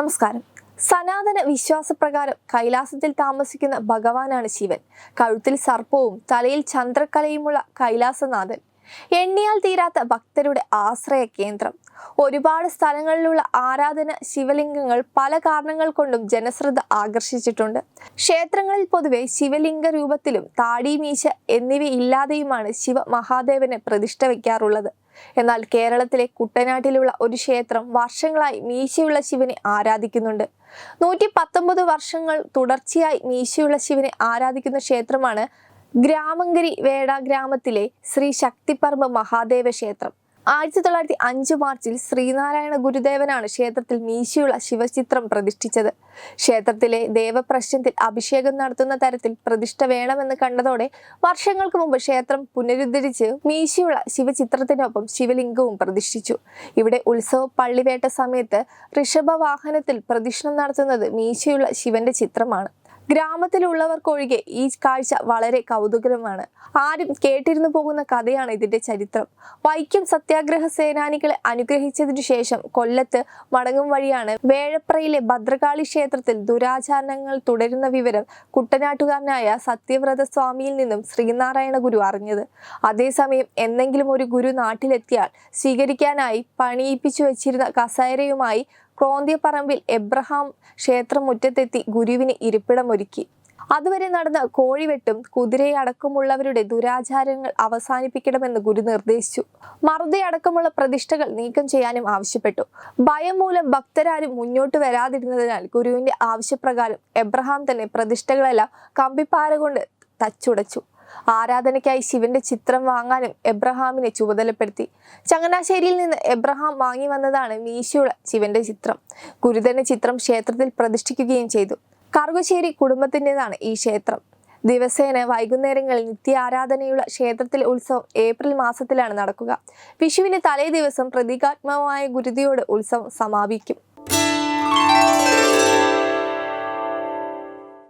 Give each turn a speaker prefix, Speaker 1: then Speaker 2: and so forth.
Speaker 1: നമസ്കാരം. സനാതന വിശ്വാസപ്രകാരം കൈലാസത്തിൽ താമസിക്കുന്ന ഭഗവാനാണ് ശിവൻ. കഴുത്തിൽ സർപ്പവും തലയിൽ ചന്ദ്രക്കലയുമുള്ള കൈലാസനാഥൻ. എണ്ണിയാൽ തീരാത്ത ഭക്തരുടെ ആശ്രയ കേന്ദ്രം ഒരുപാട് സ്ഥലങ്ങളിലുള്ള ആരാധന ശിവലിംഗങ്ങൾ പല കാരണങ്ങൾ കൊണ്ടും ജനശ്രദ്ധ ആകർഷിച്ചിട്ടുണ്ട്. ക്ഷേത്രങ്ങളിൽ പൊതുവെ ശിവലിംഗ രൂപത്തിലും താടി മീശ എന്നിവയില്ലാതെയുമാണ് ശിവ മഹാദേവനെ പ്രതിഷ്ഠ വയ്ക്കാറുള്ളത്. എന്നാൽ കേരളത്തിലെ കുട്ടനാട്ടിലുള്ള ഒരു ക്ഷേത്രം വർഷങ്ങളായി മീശയുള്ള ശിവനെ ആരാധിക്കുന്നുണ്ട്. നൂറ്റി പത്തൊമ്പത് വർഷങ്ങൾ തുടർച്ചയായി മീശയുള്ള ശിവനെ ആരാധിക്കുന്ന ക്ഷേത്രമാണ് ഗ്രാമങ്കരി വേട ഗ്രാമത്തിലെ ശ്രീ ശക്തിപർമ്മ മഹാദേവ ക്ഷേത്രം. ആയിരത്തി തൊള്ളായിരത്തി അഞ്ച് മാർച്ചിൽ ശ്രീനാരായണ ഗുരുദേവനാണ് ക്ഷേത്രത്തിൽ മീശയുള്ള ശിവചിത്രം പ്രതിഷ്ഠിച്ചത്. ക്ഷേത്രത്തിലെ ദേവപ്രശ്നത്തിൽ അഭിഷേകം നടത്തുന്ന തരത്തിൽ പ്രതിഷ്ഠ വേണമെന്ന് കണ്ടതോടെ വർഷങ്ങൾക്ക് മുമ്പ് ക്ഷേത്രം പുനരുദ്ധരിച്ച് മീശയുള്ള ശിവചിത്രത്തിനൊപ്പം ശിവലിംഗവും പ്രതിഷ്ഠിച്ചു. ഇവിടെ ഉത്സവ പള്ളിവേട്ട സമയത്ത് ഋഷഭ വാഹനത്തിൽ പ്രതിഷ്ഠ നടത്തുന്നത് മീശയുള്ള ശിവന്റെ ചിത്രമാണ്. ഗ്രാമത്തിലുള്ളവർക്കൊഴികെ ഈ കാഴ്ച വളരെ കൗതുകരമാണ്. ആരും കേട്ടിരുന്നു പോകുന്ന കഥയാണ് ഇതിന്റെ ചരിത്രം. വൈക്കം സത്യാഗ്രഹ സേനാനികളെ അനുഗ്രഹിച്ചതിനു ശേഷം കൊല്ലത്ത് മടങ്ങും വഴിയാണ് വേഴപ്രയിലെ ഭദ്രകാളി ക്ഷേത്രത്തിൽ ദുരാചാരണങ്ങൾ തുടരുന്ന വിവരം കുട്ടനാട്ടുകാരനായ സത്യവ്രത സ്വാമിയിൽ നിന്നും ശ്രീനാരായണ ഗുരു അറിഞ്ഞത്. അതേസമയം എന്തെങ്കിലും ഒരു ഗുരു നാട്ടിലെത്തിയാൽ സ്വീകരിക്കാനായി പണിയിപ്പിച്ചു വെച്ചിരുന്ന കസേരയുമായി ക്രോന്തിയപ്പറമ്പിൽ എബ്രഹാം ക്ഷേത്രമുറ്റത്തെത്തി ഗുരുവിന് ഇരിപ്പിടമൊരുക്കി. അതുവരെ നടന്ന കോഴിവെട്ടും കുതിരയടക്കമുള്ളവരുടെ ദുരാചാരങ്ങൾ അവസാനിപ്പിക്കണമെന്ന് ഗുരു നിർദ്ദേശിച്ചു. മറുതയടക്കമുള്ള പ്രതിഷ്ഠകൾ നീക്കം ചെയ്യാനും ആവശ്യപ്പെട്ടു. ഭയം മൂലം ഭക്തരാരും മുന്നോട്ട് വരാതിരുന്നതിനാൽ ഗുരുവിന്റെ ആവശ്യപ്രകാരം എബ്രഹാം തന്നെ പ്രതിഷ്ഠകളെല്ലാം കമ്പിപ്പാര കൊണ്ട് തച്ചുടച്ചു. ആരാധനയ്ക്കായി ശിവന്റെ ചിത്രം വാങ്ങാനും എബ്രഹാമിനെ ചുമതലപ്പെടുത്തി. ചങ്ങനാശ്ശേരിയിൽ നിന്ന് എബ്രഹാം വാങ്ങി വന്നതാണ് മീശയുള്ള ശിവന്റെ ചിത്രം. ഗുരുതന്റെ ചിത്രം ക്ഷേത്രത്തിൽ പ്രതിഷ്ഠിക്കുകയും ചെയ്തു. കറുകശ്ശേരി കുടുംബത്തിന്റെതാണ് ഈ ക്ഷേത്രം. ദിവസേന വൈകുന്നേരങ്ങളിൽ നിത്യ ആരാധനയുള്ള ക്ഷേത്രത്തിലെ ഉത്സവം ഏപ്രിൽ മാസത്തിലാണ് നടക്കുക. വിഷുവിന് തലേ ദിവസം പ്രതീകാത്മകമായ ഗുരുതിയോട് ഉത്സവം സമാപിക്കും.